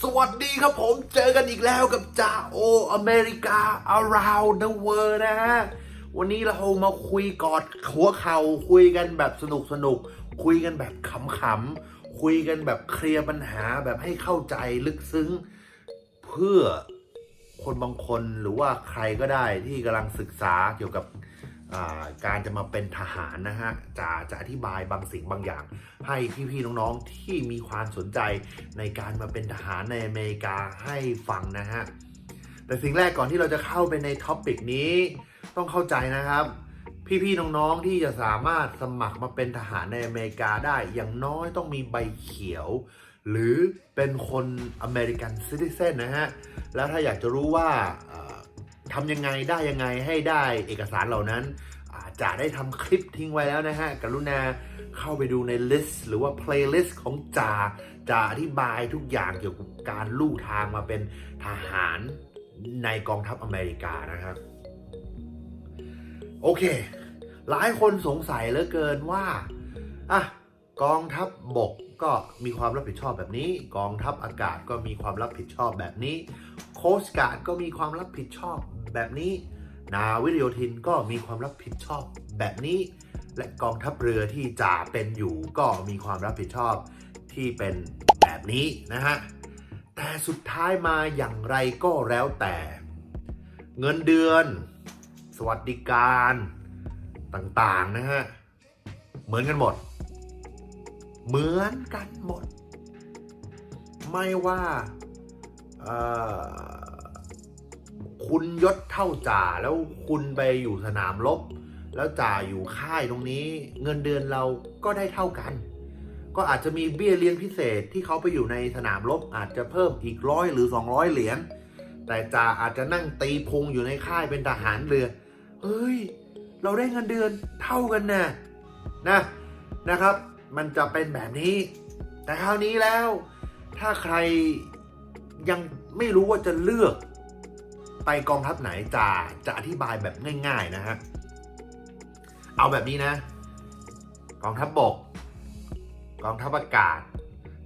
สวัสดีครับผมเจอกันอีกแล้วกับจ่าโออเมริกา around the world นะฮะ วันนี้เรามาคุยกอดหัวเข่าคุยกันแบบสนุกสนุก คุยกันแบบขำๆ คุยกันแบบเคลียร์ปัญหาแบบให้เข้าใจลึกซึ้ง เพื่อคนบางคนหรือว่าใครก็ได้ที่กำลังศึกษาเกี่ยวกับ การจะมาเป็นทหารนะฮะจะจะอธิบายบางสิ่งบางอย่าง ให้พี่ๆน้องๆที่มีความสนใจในการมาเป็นทหารในอเมริกาให้ฟังนะฮะแต่สิ่งแรกก่อนที่เราจะเข้าไปในท็อปิกนี้ ต้องเข้าใจนะครับพี่ๆน้องๆที่จะสามารถสมัครมาเป็นทหารในอเมริกาได้อย่างน้อยต้องมีใบเขียว หรือเป็นคนอเมริกันซิติเซนนะฮะ แล้วถ้าอยากจะรู้ว่า ทำยังไงได้ยังไงให้ได้เอกสารเหล่านั้นจะได้ทำคลิปทิ้งไว้แล้วนะฮะ กรุณาเข้าไปดูในลิสต์หรือว่า playlist ของจ่าจะอธิบายทุกอย่างเกี่ยวกับการลู่ทางมาเป็นทหารในกองทัพอเมริกานะครับ โอเค หลายคนสงสัยเหลือเกินว่าอะกองทัพบบกก็มีความรับผิดชอบแบบนี้ กองทัพอากาศก็มีความรับผิดชอบแบบนี้ คสการ์ดก็มีความรับผิดชอบแบบนี้ นาวิโยธินก็มีความรับผิดชอบแบบนี้ และกองทัพเรือที่จ่าเป็นอยู่ก็มีความรับผิดชอบที่เป็นแบบนี้นะฮะ แต่สุดท้ายมาอย่างไรก็แล้วแต่ เงินเดือน สวัสดิการต่างๆนะฮะ เหมือนกันหมด เหมือนกันหมด ไม่ว่า คุณยศเท่าจ่าแล้วคุณไปอยู่สนามรบแล้วจ่าอยู่ค่ายตรงนี้ เงินเดือนเราก็ได้เท่ากัน ก็อาจจะมีเบี้ยเลี้ยงพิเศษที่เขาไปอยู่ในสนามรบอาจจะเพิ่มอีกร้อยหรือ 200 เหรียญแต่จ่าอาจจะนั่งตีพุงอยู่ในค่ายเป็นทหารเรือเฮ้ย เราได้เงินเดือนเท่ากันนะนะนะครับ มันจะเป็นแบบนี้ แต่คราวนี้แล้ว ถ้าใครยัง ไม่รู้ว่าจะเลือกไปกองทัพไหนจะจะอธิบายแบบง่าย ๆนะฮะ เอาแบบนี้นะ กองทัพบบก กองทัพอากาศ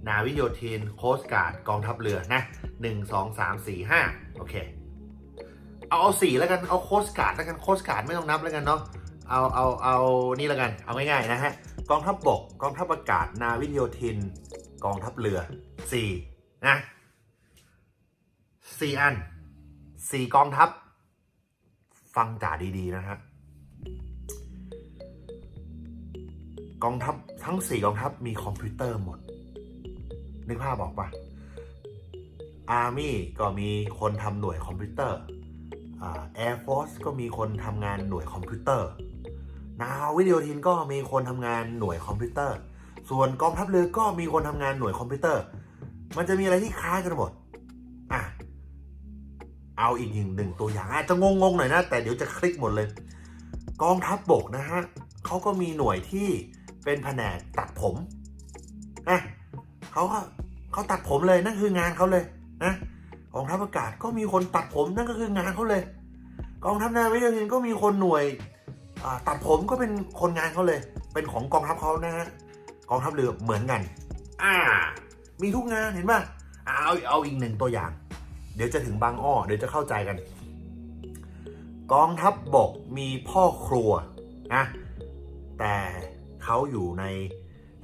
นาวิโยธิน โคสการ์ดกองทัพเรือนะหนึ่งสองสามสี่ห้าโอเค เอาเอาสี่แล้วกัน เอาโคสการ์ดแล้วกัน โคสการ์ดไม่ต้องนับแล้วกันเนาะ เอาเอาเอานี่แล้วกัน เอาง่ายๆนะฮะ กองทัพบบก กองทัพอากาศ นาวิโยธิน กองทัพเรือสี่นะ สี่อันสี่กองทัพ ฟังจ่าดีๆ นะฮะ กองทัพทั้งสี่กองทัพมีคอมพิวเตอร์หมด นึกภาพบอกปะอาร์มี่ก็มีคนทำหน่วยคอมพิวเตอร์แอร์ฟอร์สก็มีคนทำงานหน่วยคอมพิวเตอร์ นาวิดีโอทินก็มีคนทำงานหน่วยคอมพิวเตอร์ ส่วนกองทัพเรือก็มีคนทำงานหน่วยคอมพิวเตอร์ มันจะมีอะไรที่คล้ายกันหมด เอาอีกหนึ่งหนึ่งตัวอย่างอาจจะงงๆหน่อยนะ แต่เดี๋ยวจะคลิกหมดเลย กองทัพบบกนะฮะเขาก็มีหน่วยที่เป็นแผนกตัดผมนะเขาก็เขาตัดผมเลยนั่นคืองานเขาเลยนะกองทัพอากาศก็มีคนตัดผมนั่นก็คืองานเขาเลย กองทัพนาวิกโยธินก็มีคนหน่วยตัดผมก็เป็นคนงานเขาเลย เป็นของกองทัพเขานะฮะกองทัพเรือเหมือนกัน อ่า มีทุกงานเห็นป่ะเอาเอาอีกหนึ่งตัวอย่าง เดี๋ยวจะถึงบางอ้อเดี๋ยวจะเข้าใจกัน กองทัพบบกมีพ่อครัวนะแต่เขาอยู่ใน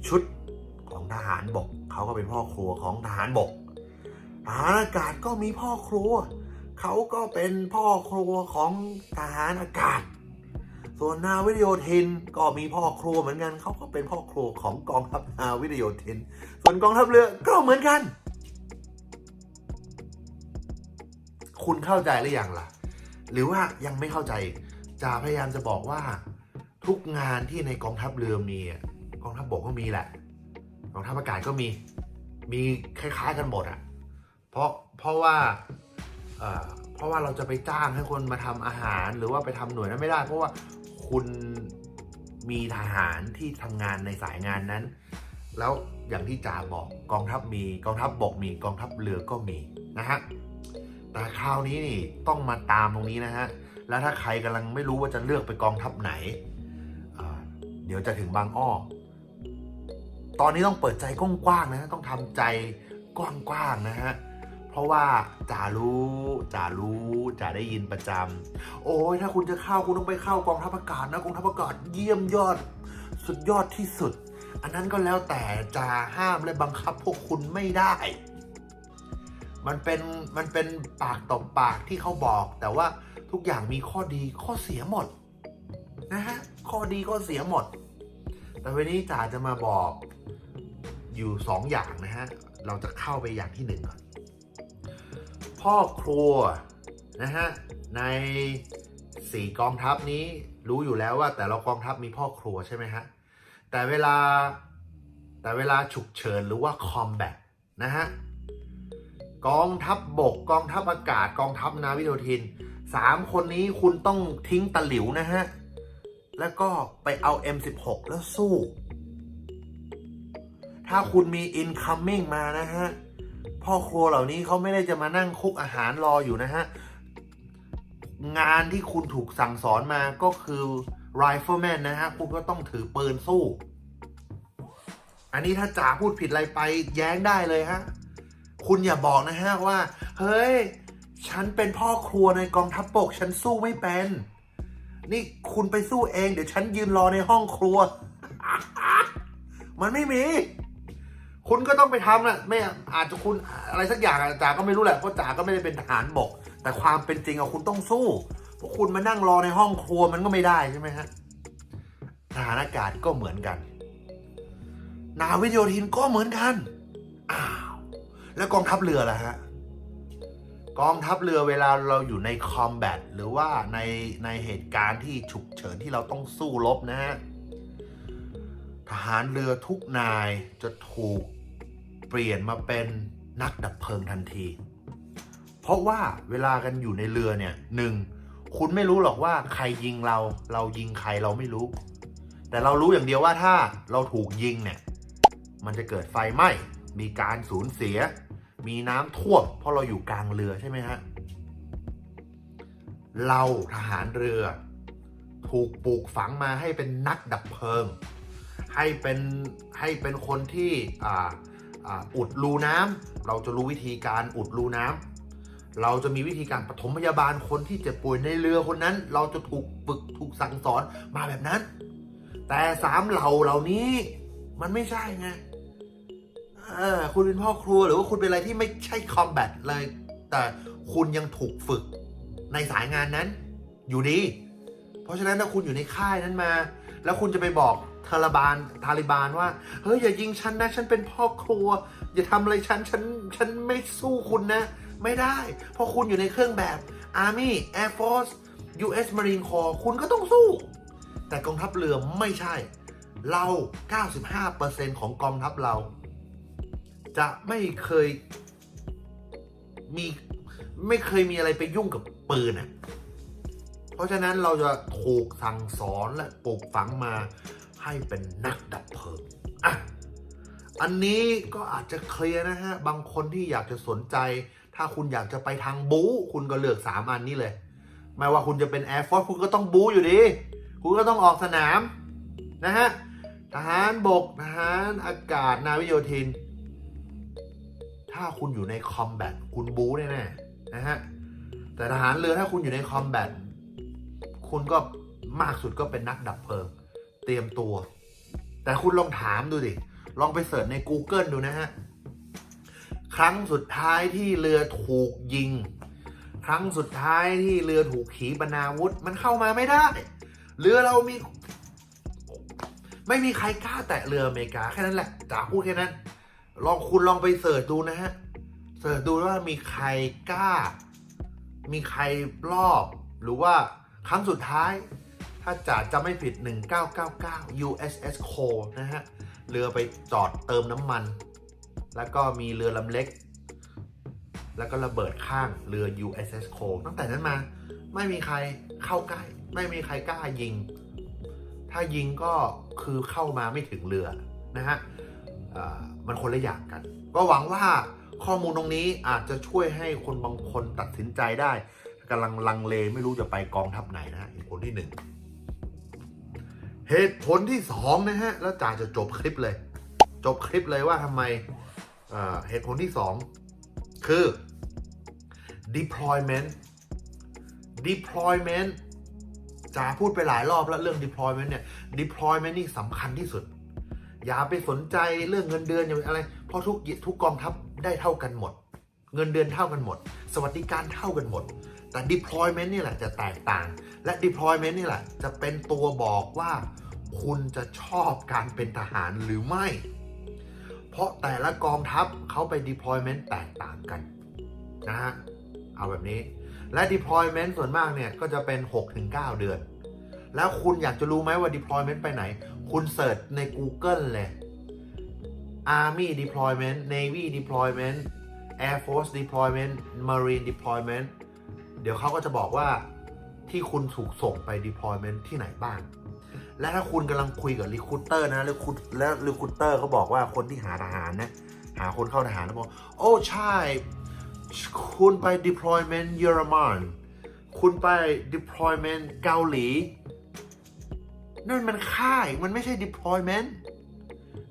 ชุดของทหารบกเขาก็เป็นพ่อครัวของทหารบกทหารอากาศก็มีพ่อครัว เขาก็เป็นพ่อครัวของทหารอากาศ ส่วนนาวิโยธินก็มีพ่อครัวเหมือนกัน เขาก็เป็นพ่อครัวของกองทัพนาวิโยธิน ส่วนกองทัพเรือก็เหมือนกัน คุณเข้าใจหรือยังล่ะ หรือว่ายังไม่เข้าใจจะพยายามจะบอกว่า ทุกงานที่ในกองทัพเรือมีกองทัพบกก็มีแหละกองทัพอากาศก็มีมีคล้ายๆกันหมดอะเพราะเพราะว่าเอ่อเพราะว่าเราจะไปจ้างให้คนมาทำอาหารหรือว่าไปทำหน่วยนั้นไม่ได้ เพราะว่าคุณมีทหารที่ทำงานในสายงานนั้น แล้วอย่างที่จ่าบอกกองทัพมีกองทัพบกมีกองทัพเรือก็มีนะฮะ แต่คราวนี้นี่ต้องมาตามตรงนี้นะฮะ แล้วถ้าใครกำลังไม่รู้ว่าจะเลือกไปกองทัพไหน เดี๋ยวจะถึงบางอ้อ ตอนนี้ต้องเปิดใจกว้างๆนะ ต้องทำใจกว้างๆนะฮะ เพราะว่าจ่ารู้จ่ารู้จ่าได้ยินประจำโอ้ยถ้าคุณจะเข้าคุณต้องไปเข้ากองทัพอากาศนะกองทัพอากาศเยี่ยมยอด สุดยอดที่สุด อันนั้นก็แล้วแต่จะห้ามและบังคับพวกคุณไม่ได้ มันเป็นมันเป็นปากต่อปากที่เขาบอก แต่ว่าทุกอย่างมีข้อดีข้อเสียหมดนะฮะข้อดีข้อเสียหมด แต่วันนี้จ๋าจะมาบอกอยู่สองอย่างนะฮะเราจะเข้าไปอย่างที่หนึ่งก่อนพ่อครัวนะฮะในสี่กองทัพนี้รู้อยู่แล้วว่าแต่ละกองทัพมีพ่อครัวใช่ไหมฮะแต่เวลาแต่เวลาฉุกเฉินหรือว่าคอมแบทนะฮะ กองทัพบบกกองทัพอากาศกองทัพนาวิโยธินสามคนนี้คุณต้องทิ้งตะหลิวนะฮะ แล้วก็ไปเอา M16 แล้วสู้ ถ้าคุณมี incoming มานะฮะ พ่อครัวเหล่านี้เขาไม่ได้จะมานั่งคุกอาหารรออยู่นะฮะ งานที่คุณถูกสั่งสอนมาก็คือ rifleman นะฮะ คุณก็ต้องถือปืนสู้ อันนี้ถ้าจ่าพูดผิดอะไรไปแย้งได้เลยฮะ คุณอย่าบอกนะฮะว่า เฮ้ย ฉันเป็นพ่อครัวในกองทัพบก ฉันสู้ไม่เป็น นี่คุณไปสู้เอง เดี๋ยวฉันยืนรอในห้องครัว มันไม่มี คุณก็ต้องไปทำนะไม่อาจจะคุณอะไรสักอย่างจ๋าก็ไม่รู้แหละเพราะจ๋าก็ไม่ได้เป็นทหารบก แต่ความเป็นจริงอะคุณต้องสู้เพราะคุณมานั่งรอในห้องครัวมันก็ไม่ได้ใช่ไหมฮะทหารอากาศก็เหมือนกัน นาวิโยธินก็เหมือนกันอ้า แล้วกองทัพเรือล่ะฮะกองทัพเรือเวลาเราอยู่ในคอมแบทหรือว่าในในเหตุการณ์ที่ฉุกเฉินที่เราต้องสู้รบนะฮะทหารเรือทุกนายจะถูกเปลี่ยนมาเป็นนักดับเพลิงทันที เพราะว่าเวลากันอยู่ในเรือเนี่ยหนึ่งคุณไม่รู้หรอกว่าใครยิงเรา เรายิงใครเราไม่รู้ แต่เรารู้อย่างเดียวว่าถ้าเราถูกยิงเนี่ย มันจะเกิดไฟไหม้มีการสูญเสีย มีน้ำท่วมเพราะเราอยู่กลางเรือใช่ไหมฮะ เราทหารเรือ ถูกปลูกฝังมาให้เป็นนักดับเพลิง ให้เป็นให้เป็นคนที่อ,อุดรูน้ำเราจะรู้วิธีการอุดรูน้ำเราจะมีวิธีการปฐมพยาบาลคนที่เจ็บป่วยในเรือคนนั้น เราจะถูกฝึกถูกสั่งสอนมาแบบนั้น แต่สามเหล่าเหล่านี้มันไม่ใช่ไง เออคุณเป็นพ่อครัวหรือว่าคุณเป็นอะไรที่ไม่ใช่คอมแบทเลย แต่คุณยังถูกฝึกในสายงานนั้น อยู่ดี เพราะฉะนั้นถ้าคุณอยู่ในค่ายนั้นมา แล้วคุณจะไปบอกทาลิบานทาลิบานว่า เฮ้ยอย่ายิงฉันนะ ฉันเป็นพ่อครัว อย่าทำอะไรฉันฉันฉันไม่สู้คุณนะ ไม่ได้ เพราะคุณอยู่ในเครื่องแบบ Army Air Force US Marine Corps คุณก็ต้องสู้ แต่กองทัพเรือไม่ใช่ เรา 95%ของกองทัพเรา จะไม่เคยมีไม่เคยมีอะไรไปยุ่งกับปืนอะ เพราะฉะนั้นเราจะถูกสั่งสอนและปลูกฝังมาให้เป็นนักดับเพลิงอะอันนี้ก็อาจจะเคลียร์นะฮะ บางคนที่อยากจะสนใจ ถ้าคุณอยากจะไปทางบู๊คุณก็เลือกสามอันนี้เลย ไม่ว่าคุณจะเป็น Air Force คุณก็ต้องบู๊อยู่ดี คุณก็ต้องออกสนามนะฮะ ทหารบก ทหารอากาศ นาวิโยธิน ถ้าคุณอยู่ในคอมแบทคุณบู๊แน่ๆนะฮะแต่ทหารเรือถ้าคุณอยู่ในคอมแบทคุณก็มากสุดก็เป็นนักดับเพลิง เตรียมตัว แต่คุณลองถามดูดิ ลองไปเสิร์ชใน Google ดูนะฮะ ครั้งสุดท้ายที่เรือถูกยิง ครั้งสุดท้ายที่เรือถูกขีปนาวุธ มันเข้ามาไม่ได้ เรือเรามี ไม่มีใครกล้าแตะเรืออเมริกาแค่นั้นแหละจ๋าพูดแค่นั้น ลองคุณลองไปเสิร์ชดูนะฮะ เสิร์ชดูว่ามีใครกล้า มีใครรอบ หรือว่าครั้งสุดท้าย ถ้าจ๋าจะไม่ผิด 1999 USS Cole นะฮะ เรือไปจอดเติมน้ำมัน แล้วก็มีเรือลำเล็ก แล้วก็ระเบิดข้างเรือ USS Cole ตั้งแต่นั้นมา ไม่มีใครเข้าใกล้ ไม่มีใครกล้ายิง ถ้ายิงก็คือเข้ามาไม่ถึงเรือนะฮะ มันคนละอย่างกัน ก็หวังว่าข้อมูลตรงนี้อาจจะช่วยให้คนบางคนตัดสินใจได้กำลังลังเลไม่รู้จะไปกองทัพไหนนะฮะเหตุผลที่หนึ่งเหตุผลที่สองนะฮะ แล้วจ่าจะจบคลิปเลย จบคลิปเลยว่าทำไมเเหตุผลที่สองคือ deployment deployment จะพูดไปหลายรอบแล้วเรื่อง deployment เนี่ย deployment นี่สำคัญที่สุด อย่าไปสนใจเรื่องเงินเดือนอย่าไปอะไร เพราะทุกทุกกองทัพได้เท่ากันหมด เงินเดือนเท่ากันหมด สวัสดิการเท่ากันหมด แต่ deployment นี่แหละจะแตกต่าง และ deployment นี่แหละจะเป็นตัวบอกว่า คุณจะชอบการเป็นทหารหรือไม่ เพราะแต่ละกองทัพเขาไป deployment แตกต่างกันนะฮะเอาแบบนี้ และ deployment ส่วนมากเนี่ยก็จะเป็น 6-9 เดือน แล้วคุณอยากจะรู้ไหมว่า deployment ไปไหน คุณเสิร์ชใน Google เลย Army deployment Navy deployment Air Force deployment Marine deployment เดี๋ยวเขาก็จะบอกว่าที่คุณถูกส่งไป deployment ที่ไหนบ้าง และถ้าคุณกำลังคุยกับ recruiter นะแล้วคุณแล้ว recruiter เขาบอกว่าคนที่หาทหารนะหาคนเข้าทหารแล้วบอก โอ้ ใช่ คุณไป deployment เยอรมัน คุณไป deployment เกาหลี นั่นมันค่าย มันไม่ใช่ deployment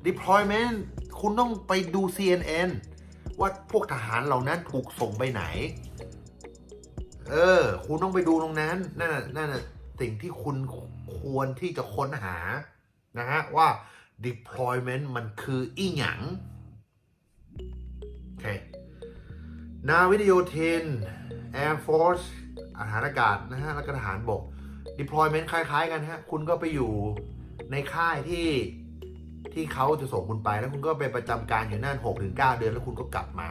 deployment คุณต้องไปดู CNN ว่าพวกทหารเหล่านั้นถูกส่งไปไหน เออ คุณต้องไปดูตรงนั้น นั่นน่ะนั่นน่ะสิ่งที่คุณควรที่จะค้นหา นะฮะ ว่า deployment มันคืออีหยังโอเคนาวิทโยธิน Air Force อาหารอากาศนะฮะ แล้วก็ทหารบก deployment คล้าย ๆ กันฮะ คุณก็ไปอยู่ในค่ายที่ที่เขาจะส่งคุณไปแล้วคุณก็ไปประจำการอยู่นั่น6-9เดือนแล้วคุณก็กลับมา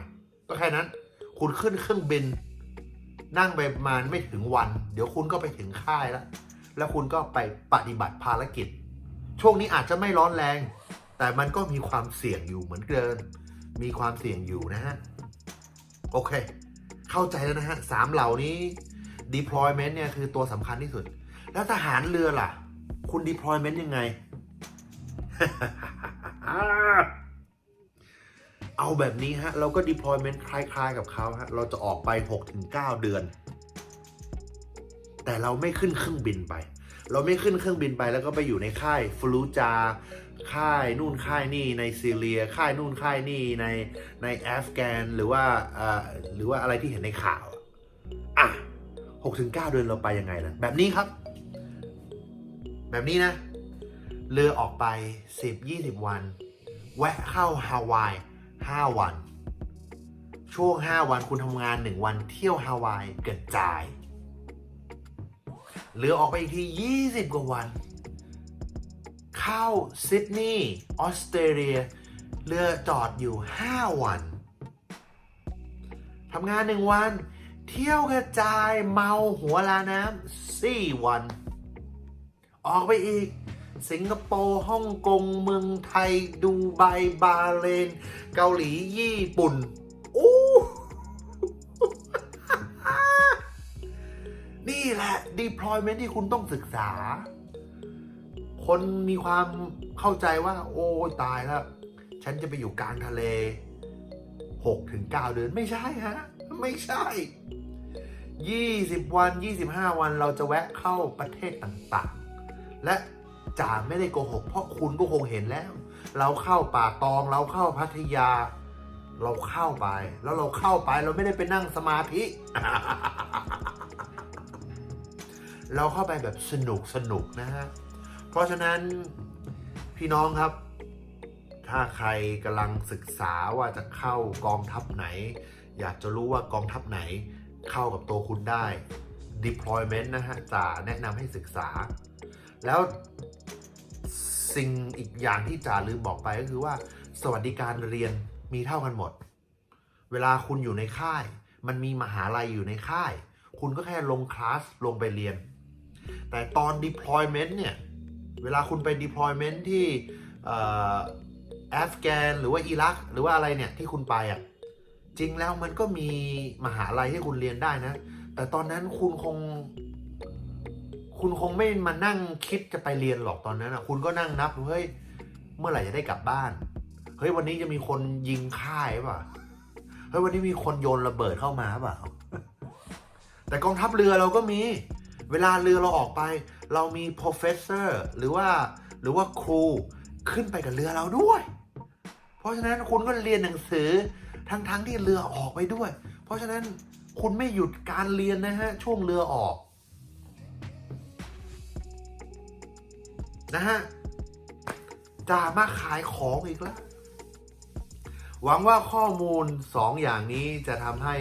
ก็แค่นั้น คุณขึ้นเครื่องบิน นั่งไปประมาณไม่ถึงวัน เดี๋ยวคุณก็ไปถึงค่ายแล้ว แล้วคุณก็ไปปฏิบัติภารกิจ ช่วงนี้อาจจะไม่ร้อนแรง แต่มันก็มีความเสี่ยงอยู่เหมือนเดิมมีความเสี่ยงอยู่นะฮะ โอเค เข้าใจแล้วนะฮะสามเหล่านี้ deployment เนี่ยคือตัวสำคัญที่สุด แล้วทหารเรือล่ะ คุณ deployment ยังไง เอาแบบนี้ฮะ เราก็ deployment คล้าย ๆ กับเขาฮะ เราจะออกไป 6-9 เดือน แต่เราไม่ขึ้นเครื่องบินไป เราไม่ขึ้นเครื่องบินไปแล้วก็ไปอยู่ในค่ายฟลูจาค่ายนู่นค่ายนี่ในซีเรีย ค่ายนู่นค่ายนี่ในในแอฟกานหรือว่าอ่อหรือว่าอะไรที่เห็นในข่าวอะอะหกถึงเก้าเดือนเราไปยังไงล่ะ แบบนี้ครับ แบบนี้นะเรือออกไปสิบยี่สิบวัน แวะเข้าฮาวายห้าวัน ช่วงห้าวันคุณทำงานหนึ่งวันเที่ยวฮาวายกระจายเรือออกไปอีกที 20 กว่าวัน เข้าซิดนีย์ออสเตรเลียเรือจอดอยู่ 5 วันทำงานหนึ่งวัน เที่ยวกระจายเมาหัวลาน้ำ4วัน ออกไปอีก สิงคโปร์ฮ่องกง เมืองไทย ดูไบบาเรนเกาหลีญี่ปุ่นอู้นี่แหละ deployment ที่คุณต้องศึกษา คนมีความเข้าใจว่า โอ้ตายแล้ว ฉันจะไปอยู่กลางทะเล6-9ถึง9เดือนไม่ใช่ฮะ ไม่ใช่20วัน25วันเราจะแวะเข้าประเทศต่างๆ และจ่าไม่ได้โกหก เพราะคุณก็คงเห็นแล้ว เราเข้าป่าตองเราเข้าพัทยา เราเข้าไป แล้วเราเข้าไปเราไม่ได้ไปนั่งสมาธิ เราเข้าไปแบบสนุกสนุกนะฮะ เพราะฉะนั้นพี่น้องครับ ถ้าใครกำลังศึกษาว่าจะเข้ากองทัพไหน อยากจะรู้ว่ากองทัพไหนเข้ากับตัวคุณได้ deployment นะฮะจะแนะนำให้ศึกษา แล้วสิ่งอีกอย่างที่จ่าลืมบอกไปก็คือว่า สวัสดิการเรียนมีเท่ากันหมด เวลาคุณอยู่ในค่าย มันมีมหาลัยอยู่ในค่าย คุณก็แค่ลงคลาสลงไปเรียน แต่ตอน deployment เนี่ย เวลาคุณไป deployment ที่แอฟกานหรือว่าอิรักหรือว่าอะไรเนี่ยที่คุณไปอะจริงแล้วมันก็มีมหาลัยให้คุณเรียนได้นะ แต่ตอนนั้นคุณคง คุณคงไม่มานั่งคิดจะไปเรียนหรอกตอนนั้นอะคุณก็นั่งนับเฮ้ยเมื่อไหร่จะได้กลับบ้าน เฮ้ยวันนี้จะมีคนยิงค่ายป่ะเฮ้ยวันนี้มีคนโยนระเบิดเข้ามาเปล่า แต่กองทัพเรือเราก็มี เวลาเรือเราออกไป เรามี professor หรือว่าหรือว่าครูขึ้นไปกับเรือเราด้วย เพราะฉะนั้นคุณก็เรียนหนังสือทั้งๆทที่เรือออกไปด้วย เพราะฉะนั้นคุณไม่หยุดการเรียนนะฮะช่วงเรือออก นะฮะจ่ามาขายของอีกแล้ว หวังว่าข้อมูลสองอย่างนี้จะทำให้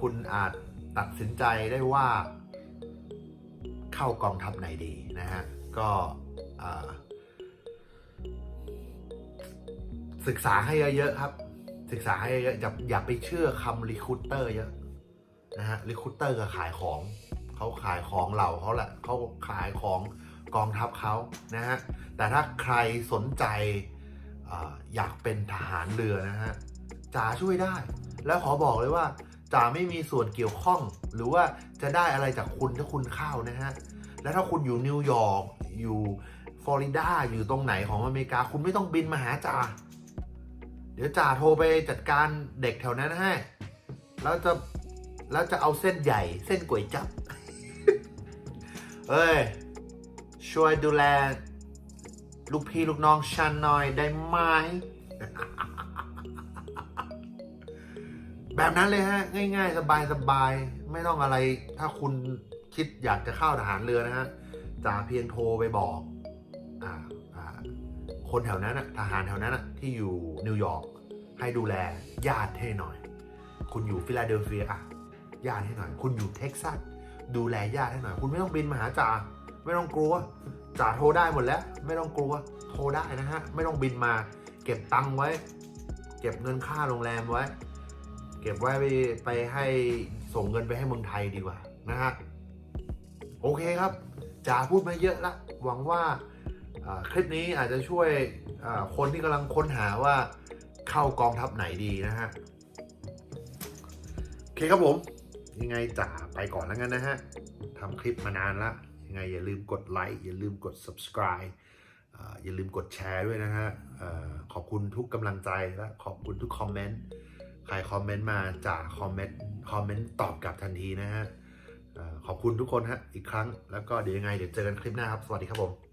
คุณอาจตัดสินใจได้ว่า เข้ากองทัพไหนดีนะฮะ ก็ศึกษาให้เยอะๆครับ ศึกษาให้เยอะอย่าอย่าไปเชื่อคำรีคูเตอร์เยอะนะฮะรีคูเตอร์ก็ขายของ เขาขายของเราเขาแหละเขาขายของ กองทัพเขานะฮะ แต่ถ้าใครสนใจออยากเป็นทหารเรือนะฮะจ๋าช่วยได้ แล้วขอบอกเลยว่าจ๋าไม่มีส่วนเกี่ยวข้อง หรือว่าจะได้อะไรจากคุณถ้าคุณเข้านะฮะ แล้วถ้าคุณอยู่นิวยอร์กอยู่ฟลอริดาอยู่ตรงไหนของอเมริกา คุณไม่ต้องบินมาหาจ่าเดี๋ยวจ่าโทรไปจัดการเด็กแถวนั้นให้แล้วจะแล้วจะเอาเส้นใหญ่เส้นก๋วยจับเอ้ย ช่วยดูแล ลูกพี่ลูกน้องฉันหน่อยได้ไหม แบบนั้นเลยฮะ ง่าย ๆ สบายๆไม่ต้องอะไร ถ้าคุณคิดอยากจะเข้าทหารเรือนะฮะจ่าเพียงโทรไปบอกอ่าอ่าคนแถวนั้นอะทหารแถวนั้นอะที่อยู่นิวยอร์กให้ดูแลญาติให้หน่อย คุณอยู่ฟิลาเดลเฟียอะญาติให้หน่อย คุณอยู่เท็กซัสดูแลญาติให้หน่อย คุณไม่ต้องบินมาหาจ่า ไม่ต้องกลัวจ่าโทรได้หมดแล้ว ไม่ต้องกลัวโทรได้นะฮะ ไม่ต้องบินมา เก็บตังค์ไว้ เก็บเงินค่าโรงแรมไว้ เก็บไว้ไปไปให้ส่งเงินไปให้เมืองไทยดีกว่านะฮะโอเคครับจ๋าพูดมาเยอะละหวังว่าคลิปนี้อาจจะช่วยคนที่กำลังค้นหาว่าเข้ากองทัพไหนดีนะฮะโอเคครับผม ยังไงจ๋าไปก่อนแล้วกันนะฮะทำคลิปมานานละ ยังไง อย่าลืมกดไลค์อย่าลืมกด subscribe อย่าลืมกดแชร์ด้วยนะฮะขอบคุณทุกกำลังใจและขอบคุณทุกคอมเมนต์ใครคอมเมนต์มาจากคอมเมนต์คอมเมนต์ตอบกลับทันทีนะฮะขอบคุณทุกคนฮะอีกครั้งแล้วก็เดี๋ยวยังไงเดี๋ยวเจอกันคลิปหน้าครับ สวัสดีครับผม